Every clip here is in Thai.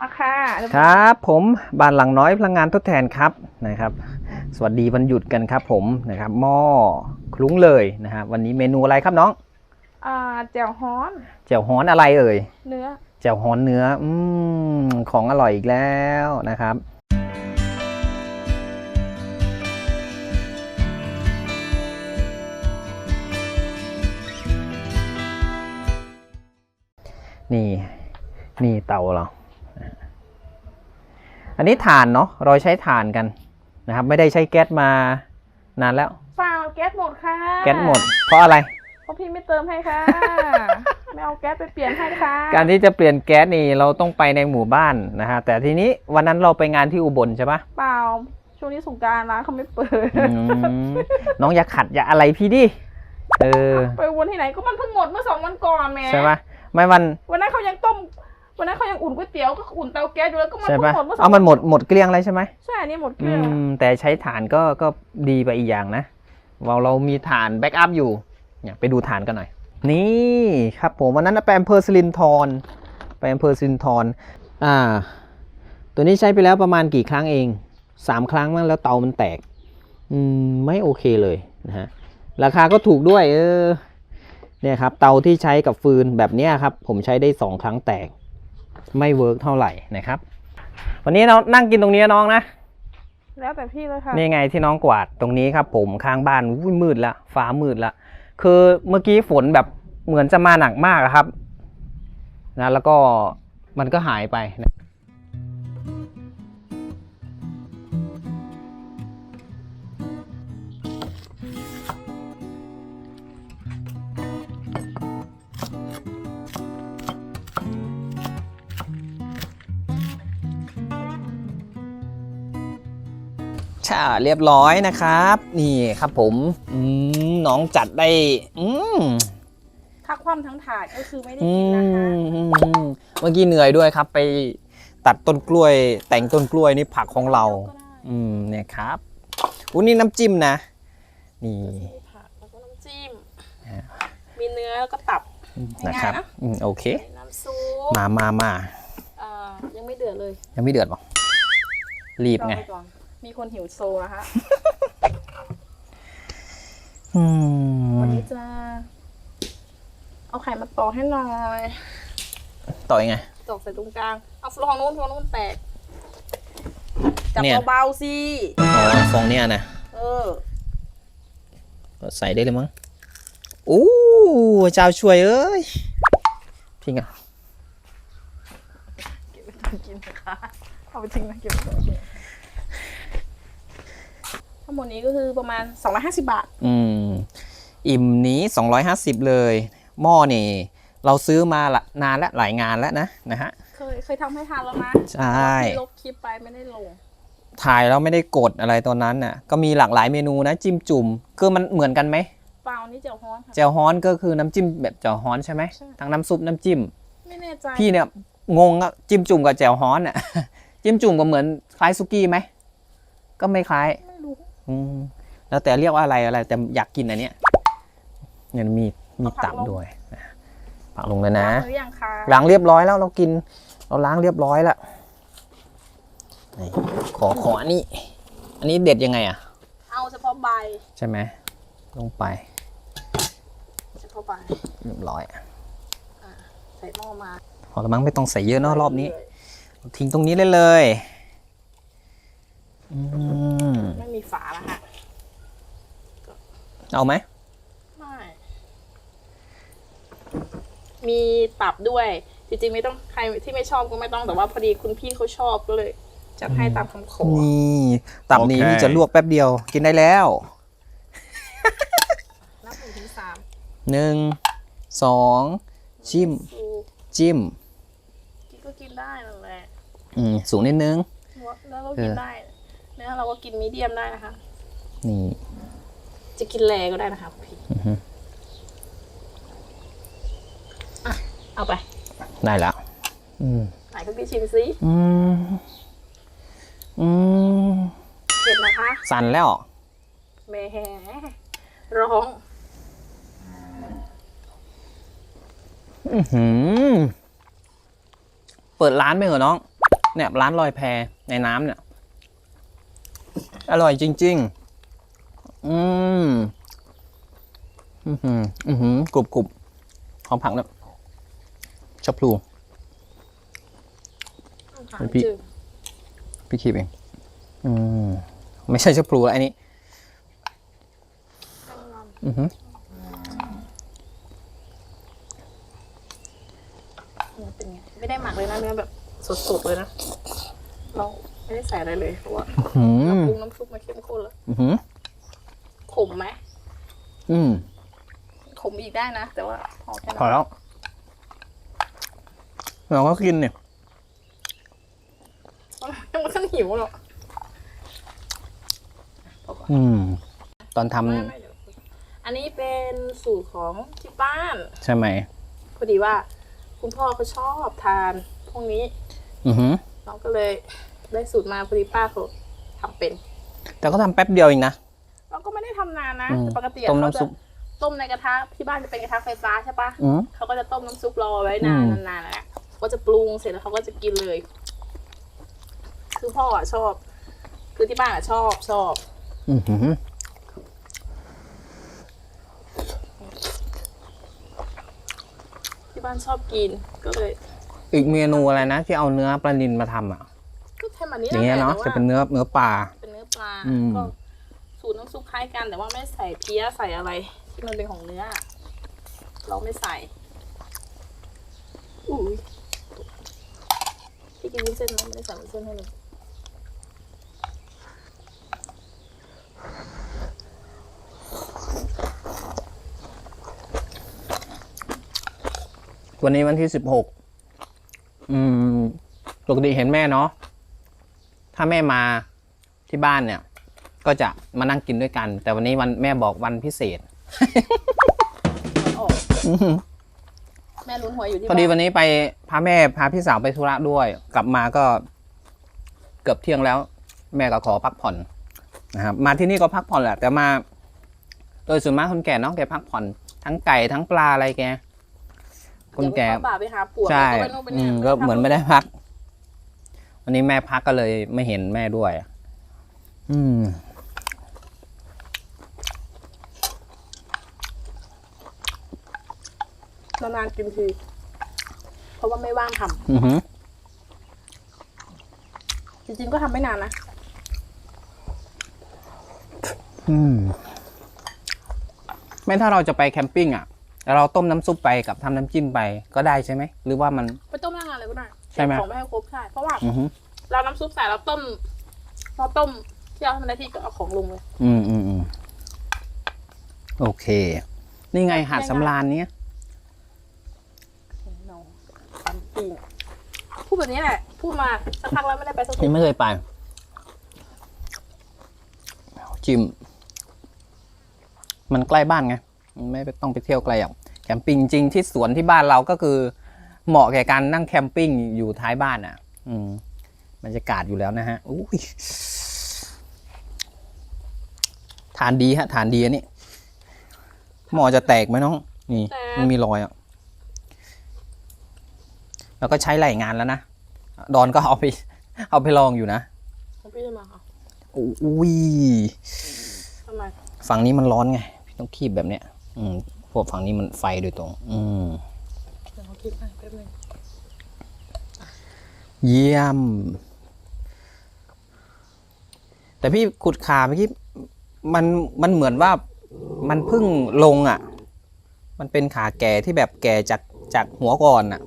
มาค่ะเดี๋ยวครับผมบ้านหลังน้อยพลังงานทดแทนครับนะครับ สวัสดีวันหยุดกันครับผมนะครับหม้อคลุ้งเลยนะฮะวันนี้เมนูอะไรครับน้องอ่าแจ่วฮ้อนแจ่วฮ้อนอะไรเอ่ยเนื้อแจ่วฮ้อนเนื้ออืมของอร่อยอีกแล้วนะครับนี่ นี่เตาเรา อันนี้ถ่านเนาะเราใช้ถ่านกันนะครับ ไม่ได้ใช้แก๊สมานานแล้วเปล่าแก๊สหมดค่ะแก๊สหมด เพราะอะไร เพราะพี่ไม่เติมให้ค่ะ ไม่เอาแก๊สไปเปลี่ยนให้ค่ะ การที่จะเปลี่ยนแก๊สนี่เราต้องไปในหมู่บ้านนะฮะแต่ทีนี้วันนั้นเราไปงานที่อุบลใช่ปะเปล่าช่วงนี้สงกรารร้านเขาไม่เปิด อืมน้องอย่าขัดอย่าอะไรพี่ดิเออไปวนที่ไหนก็มันเพิ่งหมดเมื่อสองวันก่อนแหม่ใช่ปะไม่วัน วันนั้นเขายังต้ม วันนั้นเขายังอุ่นก๋วยเตี๋ยวก็อุ่นเตาแก๊สอยู่แล้วก็มันใช่เพิ่ปะงหมดเมื่อสองเอามันหมดหมดเกลี้ยงเลยใช่ไหมใช่อันนี้หมดเกอืลี้ยงมแต่ใช้ถ่านก็ก็ดีไปอีกอย่างนะเราเรามีถ่านแบ็กอัพอยู่เนี่ยไปดูถ่านกันหน่อย นี่ครับผมวันนั้นไปอำเภอสิรินทรไปอำเภอสิรินทรอ่า ตัวนี้ใช้ไปแล้วประมาณกี่ครั้งเองสามครั้งมั้งแล้วเตามันแตก อืมไม่โอเคเลยนะฮะราคาก็ถูกด้วย เออ เนี่ยครับ เตาที่ใช้กับฟืนแบบเนี้ยครับ ผมใช้ได้สองครั้งแตก ไม่เวิร์กเท่าไหร่นะครับ วันนี้เรานั่งกินตรงนี้นะน้องนะ แล้วแต่พี่เลยค่ะ นี่ไงที่น้องกวาดตรงนี้ครับ ผมข้างบ้านอุ้ยมืดละฟ้ามืดละ คือเมื่อกี้ฝนแบบเหมือนจะมาหนักมากอะครับนะแล้วก็มันก็หายไปนะ ใช่เรียบร้อยนะครับ นี่ครับผมอืมน้องจัดได้ อืมถ้าคว่ำทั้งถาดก็คือไม่ได้อืกินนะคะ มเมื่อกี้เหนื่อยด้วยครับ ไปตัดต้นกล้วย แต่งต้นกล้วยนี่ผักของเรา อืมเนี่ยครับอุ้นี่น้ำจิ้มนะ นี่ มีผักแล้วก็น้ำจิ้ม อ่า มีเนื้อแล้วก็ตับ นะครับง่ายๆนะ อืมโอเค น้ำซุปมามามาอ่ายังไม่เดือดเลยยังไม่เดือดหรอรีบรอไง ไปก่อน มีคนหิวโซนะคะอืวันมนี้จะ เอาไข่มาตอกให้หน่อยต่อยังไง ตอกใส่ตรงกลาง เอาฟองนู้นฟองนู้นแตก จับเนี่ย เบาๆสิ อ๋อฟองเนี่ยนะเออ ก็ใส่ได้เลยมั้งอู้เจ้าช่วยเอ้ยพิงอะ เก็บไว้ตอนกินนะคะ เอาไปทิ้งนะเก็บไว้ตอนกิน ทั้งหมดนี้ก็คือประมาณ 250 บาท อืม อิ่มนี้ 250 เลย หม้อนี่ เราซื้อมาละนานและหลายงานแล้วนะนะฮะ เคยเคยทำให้ทานแล้วนะใช่ ที่ลบคลิปไปไม่ได้ลง ถ่ายแล้วไม่ได้กดอะไรตอนนั้นน่ะ ก็มีหลากหลายเมนูนะจิ้มจุ่มคือมันเหมือนกันไหมเปล่านี่เจียวฮ้อนค่ะ แจ่วฮ้อนก็คือน้ำจิ้มแบบแจ่วฮ้อนใช่ไหมใช่ ทั้งน้ำซุปน้ำจิ้ม ไม่แน่ใจพี่เนี่ยงงอะจิ้มจุ่มกับแจ่วฮ้อนอะจิ้มจุ่มก็เหมือนคล้ายซุกี้ไหมก็ไม่คล้ายไม่รู้ อืมแล้วแต่เรียกว่าอะไรอะไร แต่อยากกินอันเนี้ยเนี่ยมีมีตับด้วยนะปักลงเลยนะหรือยังคะล้างเรียบร้อยแล้วเรากิน เราล้างเรียบร้อยแล้วนี่ขอขออันนี้ อันนี้เด็ดยังไงอะ เอาเฉพาะใบใช่ไหมลงไปเฉพาะใบเรียบร้อย ใส่หม้อมาพอละมั้งไม่ต้องใส่เยอะเนอะรอบนี้ ทิ้งตรงนี้เลยเลย อืมไม่มีฝาละฮะเอาไหม ไม่มีตับด้วย จริงๆไม่ต้องใครที่ไม่ชอบก็ไม่ต้องแต่ว่าพอดีคุณพี่เขาชอบก็เลยจัดให้ตามคำขอนี่ตับนี้โอเค นี่จะลวกแป๊บเดียว กินได้แล้วนับหนึ่งถึงสามหนึ่งสองจิ้มสูจิ้มกินก็กินได้นั่นแหละอืมสูงนิดนึง แล้วก็กินได้เนื้อเราก็กินมีเดียมได้นะคะ นี่ จะกินแรก็ได้นะคะพี่อือฮึอะเอาไปได้แล้วอืมไหนคุณพี่ชิมซิอืมอืมเผ็ดนะคะสั่นแล้วแหม่ร้องอื้อหือเปิดร้านไหมเหรอน้อง เนี่ยร้านลอยแพในน้ำเนี่ย อร่อยจริง ๆ อืมอือหืออือหือกรุบกรุบหอมผักเนี่ยชอบพลูเป็นพี่พี่คีบเองอืมไม่ใช่ชอบพลูแล้วอันนี้ อือหือเนื้อเป็นไงไม่ได้หมักเลยนะเนื้อแบบสดๆเลยนะเรา ไม่ได้ใส่อะไรเลยเพราะว่าอืเรามปรุงน้ำซุปมาเข้มข้นแล้วอือหือขมไหมอืมขมอีกได้นะ แต่ว่าพอแค่พอนั้นแล้ว เราก็กินเนี่ย ยังไม่ขึ้นหิวหรอกอืม ตอนทำไม่ไม่เดี๋ยวอันนี้เป็นสูตรของที่บ้าน ใช่ไหม พอดีว่า คุณพ่อเขาชอบทานพวกนี้ อือหือ เราก็เลย ได้สูตรมาพอดีป้าเขาทำเป็น แต่ก็ทำแป๊บเดียวเองนะ เราก็ไม่ได้ทำนานนะอืมปกติต้มเขาน้ำจะซุปต้มในกระทะที่บ้านจะเป็นกระทะไฟฟ้าใช่ปะอืม เขาก็จะต้มน้ำซุปรอไว้นานอืม นานๆแล้วก็จะปรุงเสร็จแล้วเขาก็จะกินเลย คือพ่ออะชอบ คือที่บ้านอะชอบชอบ อือหือที่บ้านชอบกินก็เลย อีกเมนูอะไรนะ ที่เอาเนื้อปลานิลมาทำอะ ก็ทำแบบนี้อย่างเงี้ยแหลเนาะแต่จะว่าเป็นเนื้อเนื้อปลาเป็นเนื้อปลาอืมก็สูตรน้ำซุปคล้ายกันแต่ว่าไม่ใส่เพี้ยใส่อะไร ที่มันเป็นของเนื้อ เราไม่ใส่อุ้ยพี่กินวุ้นเส้นไหมไม่ได้ใส่วุ้นเส้นให้เลยวันนี้วันที่สิบหก อืม ปกติเห็นแม่เนาะ ถ้าแม่มาที่บ้านเนี่ย ก็จะมานั่งกินด้วยกัน แต่วันนี้วันแม่บอกวันพิเศษมันออกแม่ลุ้นหวยอยู่ที่พอดีบ้านวันนี้ไปพาแม่พาพี่สาวไปธุระด้วย กลับมาก็เกือบเที่ยงแล้ว แม่ก็ขอพักผ่อนนะครับมาที่นี่ก็พักผ่อนแหละ แต่มา โดยส่วนมากคนแก่เนาะแกพักผ่อน ทั้งไก่ทั้งปลาอะไรแกคนแก่เดี๋ยวไปเข้าป่าไปหาปวกใช่แล้วก็ไปนู่นไปอืนี่มก็เหมือนไม่ได้พัก วันนี้แม่พักก็เลยไม่เห็นแม่ด้วย อืมนานๆกินที เพราะว่าไม่ว่างทำอือหือจริงๆก็ทำไม่นานนะ อืมแม้ถ้าเราจะไปแคมปิ้งอะแล้วเราต้มน้ำซุปไปกับทำน้ำจิ้มไปก็ได้ใช่ไหม หรือว่ามัน ไปต้ม ใช่ไหมเก็บของไม่ให้ครบใช่ เพราะว่าอือหือเราน้ำซุปใส่แล้วต้มเราต้มที่เราทำหน้าที่ก็เอาของลงเลย อืมอืมอืมโอเค นี่ไงหาดสำราญเนี้ยนองปันปีพูดแบบนี้แหละ พูดมาสักพักแล้วไม่ได้ไปสักทียังไม่เคยไป จิม มันใกล้บ้านไง มันไม่ต้องไปเที่ยวไกลอะแคมปิ้งจริงที่สวนที่บ้านเราก็คือ เหมาะแก่การนั่งแคมปิ้งอยู่ท้ายบ้านอะ อืมบรรยากาศอยู่แล้วนะฮะอุ้ยทานดีฮะทานดีอันนี้หม้อจะแตกไหมน้อง นี่ มันมีรอยอะ แล้วก็ใช้หลายงานแล้วนะ ดอนก็เอาไป เอาไปลองอยู่นะของพี่จะมาค่ะอุ้ยทำไม ฝั่งนี้มันร้อนไงพี่ต้องคีบแบบเนี้ย อืม พวกฝั่งนี้มันไฟโดยตรง อืม ลิปอะแป๊บนึงเยี่ยม แต่พี่ขุดขาเมื่อกี้มันมันเหมือนว่ามันเพิ่งลงอะ มันเป็นขาแก่ที่แบบแก่จากจากหัวก่อนอะ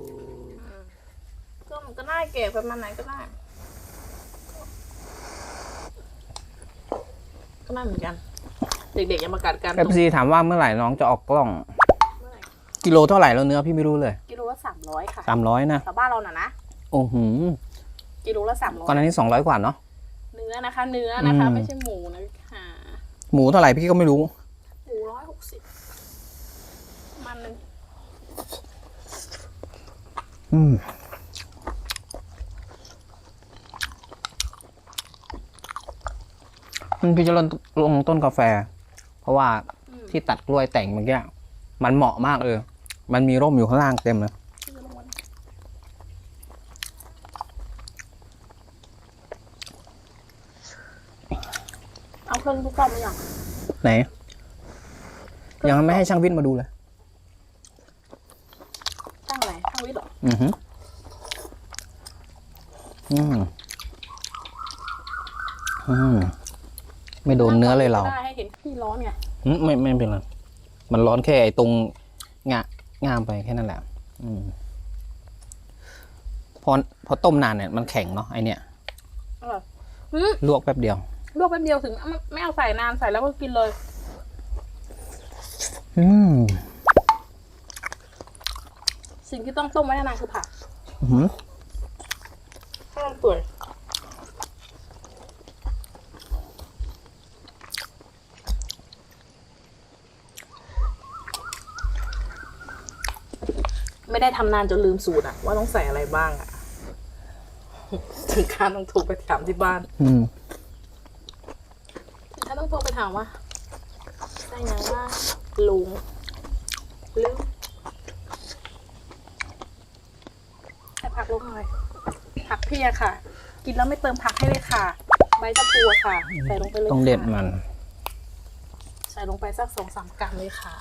ก็มันก็ได้เก็บประมาณไหนก็ได้ ก็ได้เหมือนกัน เด็กๆย่ามากัดกัน เอฟซีถามว่าเมื่อไหร่น้องจะออกกล้อง กิโลเท่าไหร่แล้วเนื้อพี่ไม่รู้เลย ลละสามร้อยค่ะสามร้อยนะแถวบ้านเราน่ะนะโอ้โหกิโลละสามร้อยก่อนหน้านี้สองร้อยกว่าเนาะเนื้อนะคะ เนื้อนะคะอืมไม่ใช่หมูนะคะหมูเท่าไหร่พี่ก็ไม่รู้หมูร้อยหกสิบมันหนึ่งอืมมันพี่จะลงลงต้นกาแฟ เพราะว่าที่ตัดกล้วยแต่งเมื่อกี้มันเหมาะมากเลย มันมีร่มอยู่ข้างล่างเต็มเลยเอาเครื่องทุกกล่อมาอย่างไหน ยังไม่ให้ช่างวิทย์มาดูเลยช่างอะไรช่างวิทย์เหรออือหืออืออืมไม่โดนเนื้อเลยเรา ได้ให้เห็นที่ร้อนไงไม่ไม่เป็นไร มันร้อนแค่ตรงงะ งามไปแค่นั้นแหละ อืมพอพอต้มนานเนี่ยมันแข็งเนาะไอเนี่ยอร่อยอืมลวกแป๊บเดียว ลวกแป๊บเดียวถึงไม่ไม่เอาใส่นานใส่แล้วก็กินเลย อืมสิ่งที่ต้องต้มไว้นานๆคือผัก อื้อหือให้มันเปื่อย ไม่ได้ทำนานจนลืมสูตรอะว่าต้องใส่อะไรบ้างอะถึงขั้นต้องโทรไปถามที่บ้าน อืมถึงขั้นต้องโทรไปถามว่าใส่ยังว่าลุงลืมใส่ผักลงหน่อยผักเพียค่ะ กินแล้วไม่เติมผักให้เลยค่ะ ใบชะพูอะค่ะ ใส่ลงไปเลยต้องเด็ดค่ะมัน ใส่ลงไปสักสองสามกรัมเลยค่ะ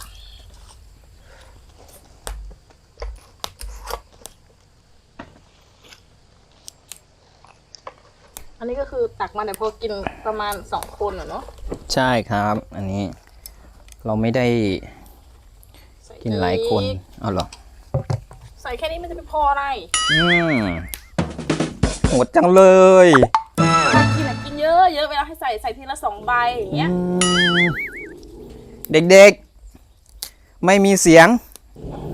อันนี้ก็คือตักมาแต่พอกินประมาณสองคนอะเนาะใช่ครับ อันนี้เราไม่ได้ใส่กินหลายคนอีกเอาเหรอใส่แค่นี้มันจะไปพออะไรอืมโหดจังเลยถ้ากินอะกินเยอะเยอะเวลาให้ใส่ใส่ทีละสองใบอย่างเงี้ยอืมเด็กๆ ไม่มีเสียง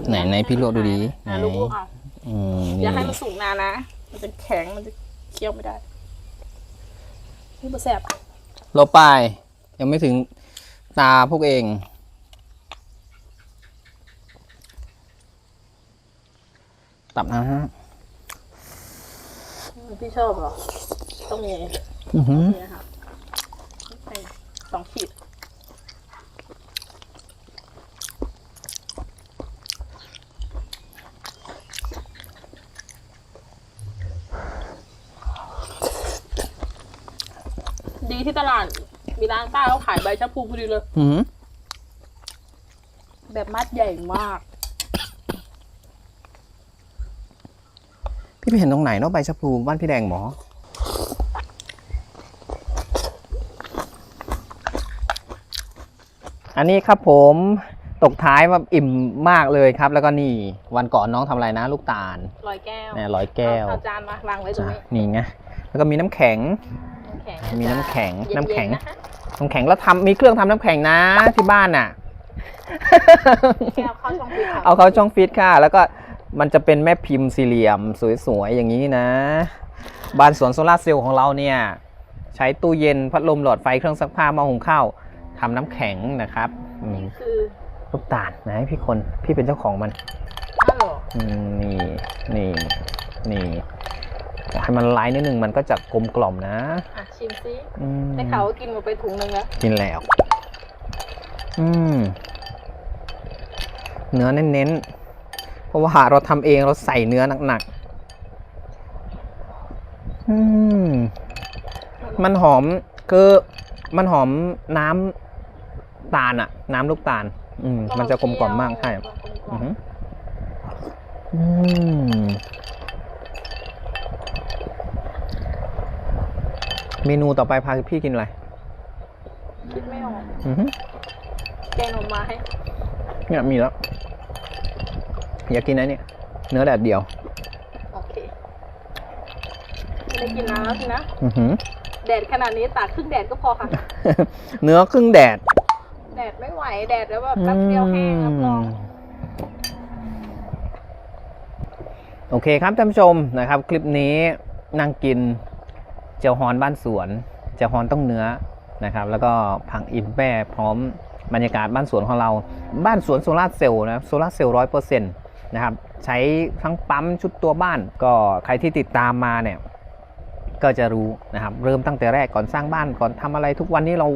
ไหนไหนพี่โลกดูดีไหนอะลูกๆเอาอืมอย่าให้นี่มันสุกนานนะ มันจะแข็งมันจะเคี้ยวไม่ได้ นี่บะแสบโลปายยังไม่ถึงตาพวกเอง ตับนะฮะพี่ชอบเหรอต้องมีอื้อหือ นี่นะคะใส่สองขีด ดีที่ตลาด มีร้านป้าเขาขายใบชะพูพอดีเลยอื้อหือแบบมัดใหญ่มาก พี่ไปเห็นตรงไหนเนาะใบชะพลูบ้านพี่แดงหมอ อันนี้ครับผมตกท้ายมาอิ่มมากเลยครับ แล้วก็นี่วันก่อนน้องทำอะไรนะ ลูกตาลลอยแก้วเนี่ยร้อยแก้วเอาจานมาวางไว้ตรงจ้ะนี้นี่ไงแล้วก็มีน้ำแข็ง น้ำแข็งมีน้ำแข็งเย็ๆน้ำแข็งนะคะ น้ำแข็งแล้วทำมีเครื่องทำน้ำแข็งนะที่บ้านน่ะแก้วเข้าช่องฟิตค่ะเอาเขาช่องฟิตค่ะ แล้วก็มันจะเป็นแม่พิมพ์สี่เหลี่ยมสวยๆอย่างนี้นะ บ้านสวนโซลาร์เซลล์ของเราเนี่ย ใช้ตู้เย็นพัดลมหลอดไฟเครื่องซักผ้าหม้อหุงข้าวทำน้ำแข็งนะครับอืมนี่คือลูกตาลนะให้พี่คนพี่เป็นเจ้าของมันอ้าวเหรออืมนี่ นี่ นี่ ให้มันไลน์นิดนึงมันก็จะกลมกล่อมนะอะชิมซิอืมได้ข่าวว่ากินหมดไปถุงนึงแล้วกินแล้ว อืม เนื้อเน้นๆ เพราะว่าเราทำเองเราใส่เนื้อหนักๆ อืม มันหอมคือมันหอมน้ำตาลอะน้ำลูกตาล อืม มันจะกลมกล่อมมากใช่อือหืออืม เมนูต่อไปพาพี่กินอะไร คิดไม่ออกอือหือแกงหน่อไม้เนี่ยมีแล้ว อยากกินอะไรเนี่ย เนื้อแดดเดียว โอเคไม่ได้กินน้ำแล้วสินะ อือหือ แดดขนาดนี้ตากครึ่งแดดก็พอค่ะ เนื้อครึ่งแดดแดดไม่ไหว แดดแล้วแบบแป๊บเดียวแห้งรับรอง โอเคครับท่านผู้ชมนะครับ คลิปนี้นั่งกิน เจียวฮอนบ้านสวนเจียวฮอนต้องเนื้อนะครับ แล้วก็ผังอิ่มแป้พร้อมบรรยากาศบ้านสวนของเรา บ้านสวนโซลาเซลล์นะครับโซลาเซลล์ร้อยเปอร์เซ็นต์นะครับใช้ทั้งปั๊มชุดตัวบ้าน ก็ใครที่ติดตามมาเนี่ยก็จะรู้นะครับ เริ่มตั้งแต่แรกก่อนสร้างบ้านก่อนทำอะไรทุกวันนี้เรา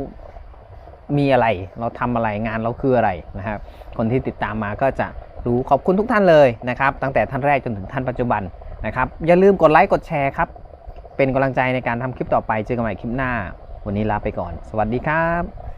มีอะไร เราทำอะไรงานเราคืออะไรนะครับ คนที่ติดตามมาก็จะรู้ขอบคุณทุกท่านเลยนะครับ ตั้งแต่ท่านแรกจนถึงท่านปัจจุบันนะครับ อย่าลืมกดไลค์กดแชร์ครับ เป็นกำลังใจในการทำคลิปต่อไปเจอกันใหม่คลิปหน้า วันวันนี้ลาไปก่อน สวัสดีครับ